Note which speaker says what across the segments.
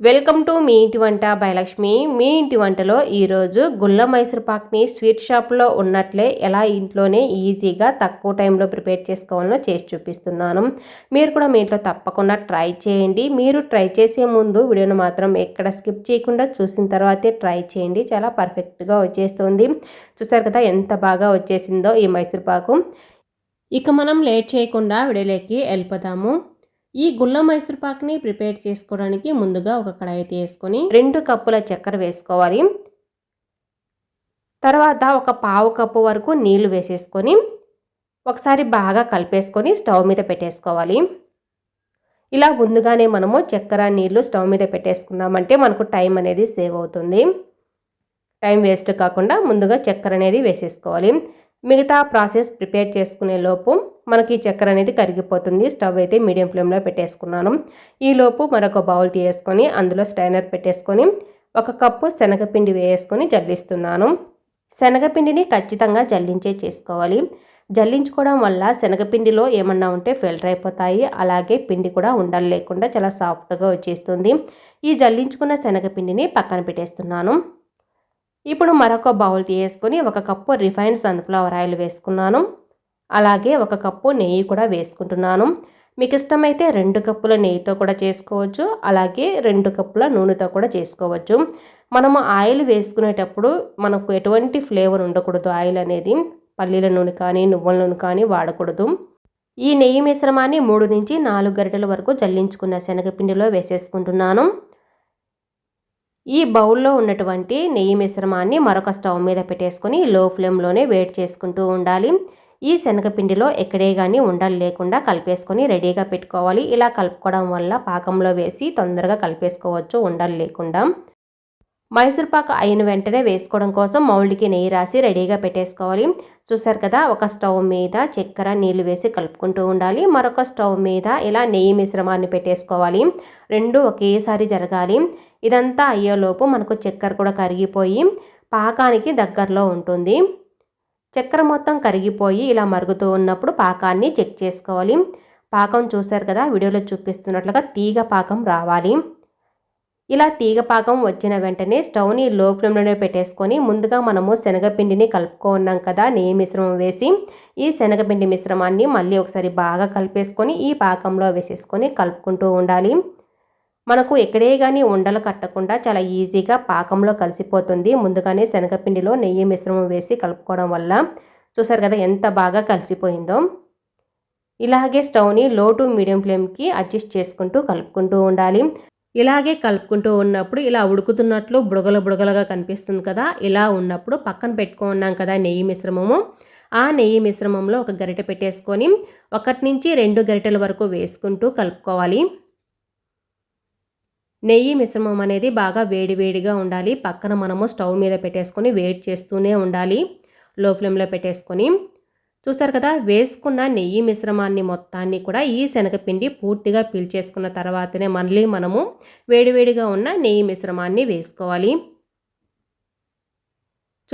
Speaker 1: Welcome to me ఇంటి వంట భయలక్ష్మి మీ ఇంటి వంటలో ఈరోజు గుల్ల మైసూర్ పాక్ని స్వీట్ షాప్లో ఉన్నట్లే ఎలా ఇంట్లోనే ఈజీగా తక్కువ టైంలో ప్రిపేర్ చేసుకోవాలో చేసి చూపిస్తున్నాను. మీరు కూడా మీ ఇంట్లో తప్పకుండా ట్రై చేయండి. మీరు ట్రై చేసే ముందు వీడియోను మాత్రం ఎక్కడ స్కిప్ చేయకుండా చూసిన తర్వాతే ట్రై చేయండి. చాలా పర్ఫెక్ట్గా వచ్చేస్తుంది. చూసారు కదా ఎంత బాగా వచ్చేసిందో ఈ మైసూర్ పాకు. ఇక మనం లేట్ చేయకుండా విడలేకి వెళ్ళిపోతాము ఈ గుల్ల మైసూర్ పాక్ని ప్రిపేర్ చేసుకోవడానికి ముందుగా ఒక కడాయి తీసుకొని రెండు కప్పుల చక్కెర వేసుకోవాలి. తర్వాత ఒక పావు కప్పు వరకు నీళ్ళు వేసేసుకొని ఒకసారి బాగా కలిపేసుకొని స్టవ్ మీద పెట్టేసుకోవాలి. ఇలా ముందుగానే మనము చక్కెర నీళ్ళు స్టవ్ మీద పెట్టేసుకున్నామంటే మనకు టైం అనేది సేవ్ అవుతుంది. టైం వేస్ట్ కాకుండా ముందుగా చక్కెర అనేది వేసేసుకోవాలి. మిగతా ప్రాసెస్ ప్రిపేర్ చేసుకునే లోపు మనకి చక్కెర అనేది కరిగిపోతుంది. స్టవ్ అయితే మీడియం ఫ్లేమ్లో పెట్టేసుకున్నాను. ఈలోపు మరొక బౌల్ తీసుకొని అందులో స్టైనర్ పెట్టేసుకొని ఒక కప్పు శనగపిండి వేసుకొని జల్లిస్తున్నాను. శనగపిండిని ఖచ్చితంగా జల్లించే చేసుకోవాలి. జల్లించుకోవడం వల్ల శనగపిండిలో ఏమన్నా ఉంటే ఫిల్టర్ అయిపోతాయి. అలాగే పిండి కూడా ఉండలు లేకుండా చాలా సాఫ్ట్గా వచ్చేస్తుంది. ఈ జల్లించుకున్న శనగపిండిని పక్కన పెట్టేస్తున్నాను. ఇప్పుడు మరొక బౌల్ తీసుకొని ఒక కప్పు రిఫైన్డ్ సన్ఫ్లవర్ ఆయిల్ వేసుకున్నాను. అలాగే ఒక కప్పు నెయ్యి కూడా వేసుకుంటున్నాను. మీకు ఇష్టమైతే రెండు కప్పుల నెయ్యితో కూడా చేసుకోవచ్చు. అలాగే రెండు కప్పుల నూనెతో కూడా చేసుకోవచ్చు. మనము ఆయిల్ వేసుకునేటప్పుడు మనకు ఎటువంటి ఫ్లేవర్ ఉండకూడదు ఆయిల్ అనేది. పల్లీల నూనె కానీ నువ్వుల నూనె కానీ వాడకూడదు. ఈ నెయ్యి మిశ్రమాన్ని మూడు నుంచి నాలుగు గరిటెల వరకు జల్లించుకున్న శనగపిండిలో వేసేసుకుంటున్నాను. ఈ బౌల్లో ఉన్నటువంటి నెయ్యి మిశ్రమాన్ని మరొక స్టవ్ మీద పెట్టేసుకొని లో ఫ్లేమ్లోనే వేడి చేసుకుంటూ ఉండాలి. ఈ శనగపిండిలో ఎక్కడే కానీ ఉండలు లేకుండా కలిపేసుకొని రెడీగా పెట్టుకోవాలి. ఇలా కలుపుకోవడం వల్ల పాకంలో వేసి తొందరగా కలిపేసుకోవచ్చు ఉండలు లేకుండా. మైసూర్పాకు అయిన వెంటనే వేసుకోవడం కోసం మౌల్డ్కి నెయ్యి రాసి రెడీగా పెట్టేసుకోవాలి. చూసారు కదా ఒక స్టవ్ మీద చక్కెర నీళ్ళు వేసి కలుపుకుంటూ ఉండాలి. మరొక స్టవ్ మీద ఇలా నెయ్యి మిశ్రమాన్ని పెట్టేసుకోవాలి. రెండు ఒకేసారి జరగాలి. ఇదంతా అయ్యేలోపు మనకు చక్కెర కూడా కరిగిపోయి పాకానికి దగ్గరలో ఉంటుంది. చక్కెర మొత్తం కరిగిపోయి ఇలా మరుగుతూ ఉన్నప్పుడు పాకాన్ని చెక్ చేసుకోవాలి. పాకం చూశారు కదా వీడియోలో చూపిస్తున్నట్లుగా తీగ పాకం రావాలి. ఇలా తీగ పాకం వచ్చిన వెంటనే స్టవ్ని లో ఫ్లేమ్లోనే పెట్టేసుకొని ముందుగా మనము శనగపిండిని కలుపుకున్నాం కదా నెయ్యి మిశ్రమం వేసి ఈ శనగపిండి మిశ్రమాన్ని మళ్ళీ ఒకసారి బాగా కలిపేసుకొని ఈ పాకంలో వేసేసుకొని కలుపుకుంటూ ఉండాలి. మనకు ఎక్కడే కానీ ఉండలు కట్టకుండా చాలా ఈజీగా పాకంలో కలిసిపోతుంది. ముందుగానే శనగపిండిలో నెయ్యి మిశ్రమం వేసి కలుపుకోవడం వల్ల చూసారు కదా ఎంత బాగా కలిసిపోయిందో. ఇలాగే స్టవ్ని లో టు మీడియం ఫ్లేమ్కి అడ్జస్ట్ చేసుకుంటూ కలుపుకుంటూ ఉండాలి. ఇలాగే కలుపుకుంటూ ఉన్నప్పుడు ఇలా ఉడుకుతున్నట్లు బుడగల బుడగలుగా కనిపిస్తుంది కదా ఇలా ఉన్నప్పుడు పక్కన పెట్టుకున్నాం కదా నెయ్యి మిశ్రమము. ఆ నెయ్యి మిశ్రమంలో ఒక గరిటె పెట్టేసుకొని ఒకటి నుంచి రెండు గరిటెల వరకు వేసుకుంటూ కలుపుకోవాలి. నెయ్యి మిశ్రమం అనేది బాగా వేడివేడిగా ఉండాలి. పక్కన మనము స్టవ్ మీద పెట్టేసుకొని వేడి చేస్తూనే ఉండాలి. లో ఫ్లేమ్లో పెట్టేసుకొని. చూసారు కదా వేసుకున్న నెయ్యి మిశ్రమాన్ని మొత్తాన్ని కూడా ఈ శనగపిండి పూర్తిగా పీల్చేసుకున్న తర్వాతనే మళ్ళీ మనము వేడివేడిగా ఉన్న నెయ్యి మిశ్రమాన్ని వేసుకోవాలి.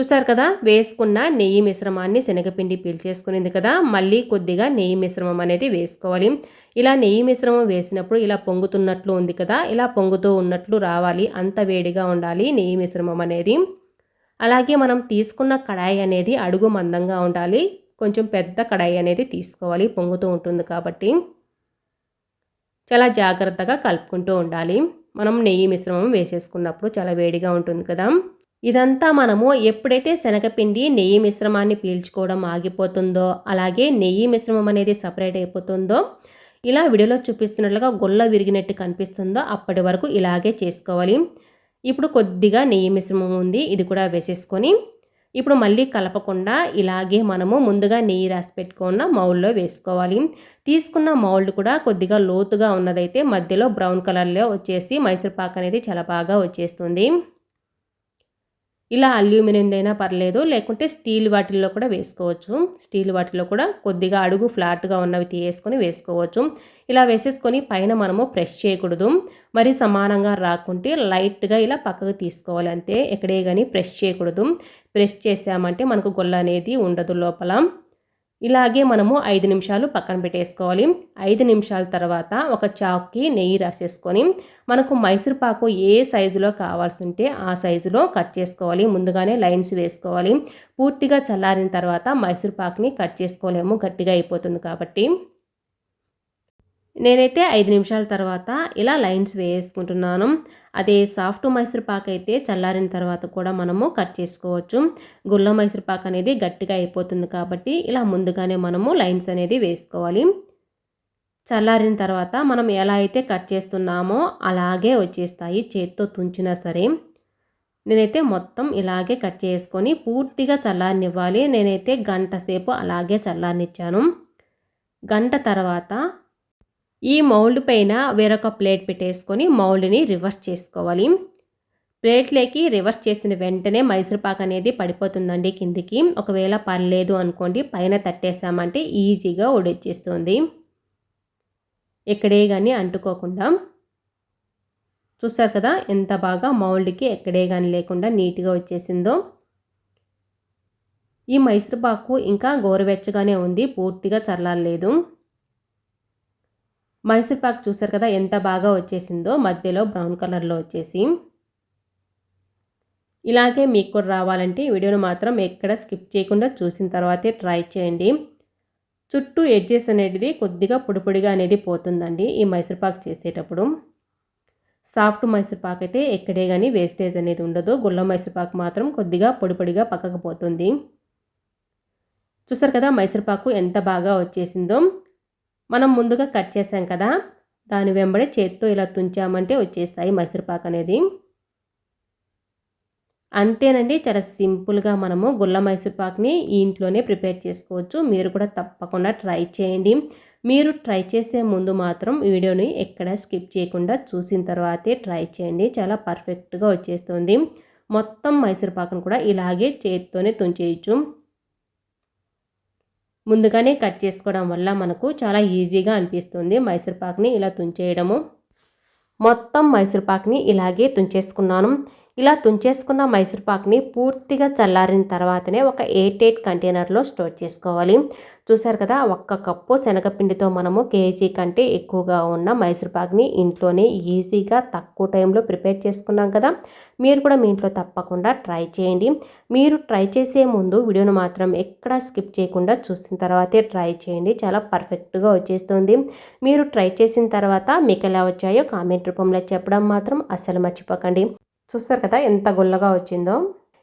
Speaker 1: చూసారు కదా? వేసుకున్న నెయ్యి మిశ్రమాన్ని శనగపిండి పీల్చేసుకునేది కదా? మళ్ళీ కొద్దిగా నెయ్యి మిశ్రమం అనేది వేసుకోవాలి. ఇలా నెయ్యి మిశ్రమం వేసినప్పుడు ఇలా పొంగుతున్నట్లు ఉంది కదా? ఇలా పొంగుతూ ఉన్నట్లు రావాలి. అంత వేడిగా ఉండాలి నెయ్యి మిశ్రమం అనేది. అలాగే మనం తీసుకున్న కడాయి అనేది అడుగు మందంగా ఉండాలి. కొంచెం పెద్ద కడాయి అనేది తీసుకోవాలి. పొంగుతూ ఉంటుంది కాబట్టి. చాలా జాగ్రత్తగా కలుపుకుంటూ ఉండాలి. మనం నెయ్యి మిశ్రమం వేసేసుకున్నప్పుడు చాలా వేడిగా ఉంటుంది కదా? ఇదంతా మనము ఎప్పుడైతే శనగపిండి నెయ్యి మిశ్రమాన్ని పీల్చుకోవడం ఆగిపోతుందో అలాగే నెయ్యి మిశ్రమం అనేది సపరేట్ అయిపోతుందో ఇలా వీడియోలో చూపిస్తున్నట్లుగా గొల్ల విరిగినట్టు కనిపిస్తుందో అప్పటి వరకు ఇలాగే చేసుకోవాలి. ఇప్పుడు కొద్దిగా నెయ్యి మిశ్రమం ఉంది ఇది కూడా వేసేసుకొని ఇప్పుడు మళ్ళీ కలపకుండా ఇలాగే మనము ముందుగా నెయ్యి రాసి పెట్టుకున్న మౌల్లో వేసుకోవాలి. తీసుకున్న మౌల్డ్ కూడా కొద్దిగా లోతుగా ఉన్నదైతే మధ్యలో బ్రౌన్ కలర్లో వచ్చేసి మైసూర్ పాక్ అనేది చాలా బాగా వచ్చేస్తుంది. ఇలా అల్యూమినియందైనా పర్లేదు లేకుంటే స్టీల్ వాటిల్లో కూడా వేసుకోవచ్చు. స్టీల్ వాటిల్లో కూడా కొద్దిగా అడుగు ఫ్లాట్గా ఉన్నవి తీసుకొని వేసుకోవచ్చు. ఇలా వేసేసుకొని పైన మనము ప్రెస్ చేయకూడదు. మరి సమానంగా రాకుంటే లైట్గా ఇలా పక్కకు తీసుకోవాలి అంతే. ఎక్కడే కానీ ప్రెస్ చేయకూడదు. ప్రెస్ చేసామంటే మనకు గొల్ల అనేది ఉండదు లోపల. ఇలాగే మనము ఐదు నిమిషాలు పక్కన పెట్టేసుకోవాలి. ఐదు నిమిషాల తర్వాత ఒక చాక్కి నెయ్యి రాసేసుకొని మనకు మైసూర్ పాకు ఏ సైజులో కావాల్సి ఉంటే ఆ సైజులో కట్ చేసుకోవాలి. ముందుగానే లైన్స్ వేసుకోవాలి. పూర్తిగా చల్లారిన తర్వాత మైసూర్ పాక్ని కట్ చేసుకోలేము. గట్టిగా అయిపోతుంది కాబట్టి. నేనైతే ఐదు నిమిషాల తర్వాత ఇలా లైన్స్ వేసుకుంటున్నాను. అదే సాఫ్ట్ మైసూర్ పాక్ అయితే చల్లారిన తర్వాత కూడా మనము కట్ చేసుకోవచ్చు. గుల్ల మైసూర్ పాక్ అనేది గట్టిగా అయిపోతుంది కాబట్టి ఇలా ముందుగానే మనము లైన్స్ అనేది వేసుకోవాలి. చల్లారిన తర్వాత మనం ఎలా అయితే కట్ చేస్తున్నామో అలాగే వచ్చేస్తాయి చేత్తో తుంచినా సరే. నేనైతే మొత్తం ఇలాగే కట్ చేసుకొని పూర్తిగా చల్లారనివ్వాలి. నేనైతే గంట సేపు అలాగే చల్లారనిచ్చాను. గంట తర్వాత ఈ మౌల్డ్ పైన వేరొక ప్లేట్ పెట్టేసుకొని మౌల్డ్ని రివర్స్ చేసుకోవాలి. ప్లేట్లోకి రివర్స్ చేసిన వెంటనే మైసూర్పాక్ అనేది పడిపోతుందండి కిందికి. ఒకవేళ పర్లేదు అనుకోండి పైన తట్టేసామంటే ఈజీగా ఉడొచ్చేస్తుంది ఎక్కడే కానీ అంటుకోకుండా. చూస్తారు కదా ఎంత బాగా మౌల్డ్కి ఎక్కడే కానీ లేకుండా నీట్గా వచ్చేసిందో. ఈ మైసూర్పాకు ఇంకా గోరువెచ్చగానే ఉంది పూర్తిగా చల్లారలేదు. మైసూర్ పాక్ చూసారు కదా ఎంత బాగా వచ్చేసిందో మధ్యలో బ్రౌన్ కలర్లో వచ్చేసి. ఇలాగే మీకు కూడా రావాలంటే వీడియోను మాత్రం ఎక్కడ స్కిప్ చేయకుండా చూసిన తర్వాతే ట్రై చేయండి. చుట్టూ ఎడ్జెస్ అనేది కొద్దిగా పొడిపొడిగా అనేది పోతుందండి ఈ మైసూర్ పాక్ చేసేటప్పుడు. సాఫ్ట్ మైసూర్ పాక్ అయితే ఎక్కడే కానీ వేస్టేజ్ అనేది ఉండదు. గుళ్ళ మైసూర్ పాక్ మాత్రం కొద్దిగా పొడిపొడిగా పక్కకు పోతుంది. చూసారు కదా మైసూర్ పాకు ఎంత బాగా వచ్చేసిందో. మనం ముందుగా కట్ చేసాం కదా దాని వెంబడి చేత్తో ఇలా తుంచామంటే వచ్చేస్తాయి మైసూర్పాక్ అనేది. అంతేనండి చాలా సింపుల్గా మనము గుల్ల మైసూర్పాక్ని ఈ ఇంట్లోనే ప్రిపేర్ చేసుకోవచ్చు. మీరు కూడా తప్పకుండా ట్రై చేయండి. మీరు ట్రై చేసే ముందు మాత్రం వీడియోని ఎక్కడ స్కిప్ చేయకుండా చూసిన తర్వాతే ట్రై చేయండి. చాలా పర్ఫెక్ట్గా వచ్చేస్తుంది. మొత్తం మైసూర్పాకును కూడా ఇలాగే చేతితోనే తుంచేయచ్చు. ముందుగానే కట్ చేసుకోవడం వల్ల మనకు చాలా ఈజీగా అనిపిస్తుంది మైసూర్పాక్ని ఇలా తుంచేయడము. మొత్తం మైసూర్పాక్ని ఇలాగే తుంచేసుకున్నాను. ఇలా తుంచేసుకున్న మైసూర్పాక్ని పూర్తిగా చల్లారిన తర్వాతనే ఒక ఎయిట్ ఎయిట్ కంటైనర్లో స్టోర్ చేసుకోవాలి. చూసారు కదా ఒక్క కప్పు శనగపిండితో మనము కేజీ కంటే ఎక్కువగా ఉన్న మైసూర్పాక్ని ఇంట్లోనే ఈజీగా తక్కువ టైంలో ప్రిపేర్ చేసుకున్నాం కదా. మీరు కూడా మీ ఇంట్లో తప్పకుండా ట్రై చేయండి. మీరు ట్రై చేసే ముందు వీడియోను మాత్రం ఎక్కడ స్కిప్ చేయకుండా చూసిన తర్వాతే ట్రై చేయండి. చాలా పర్ఫెక్ట్గా వచ్చేస్తుంది. మీరు ట్రై చేసిన తర్వాత మీకు ఎలా వచ్చాయో కామెంట్ రూపంలో చెప్పడం మాత్రం అస్సలు మర్చిపోకండి. చూస్తారు కదా ఎంత గుల్లగా వచ్చిందో.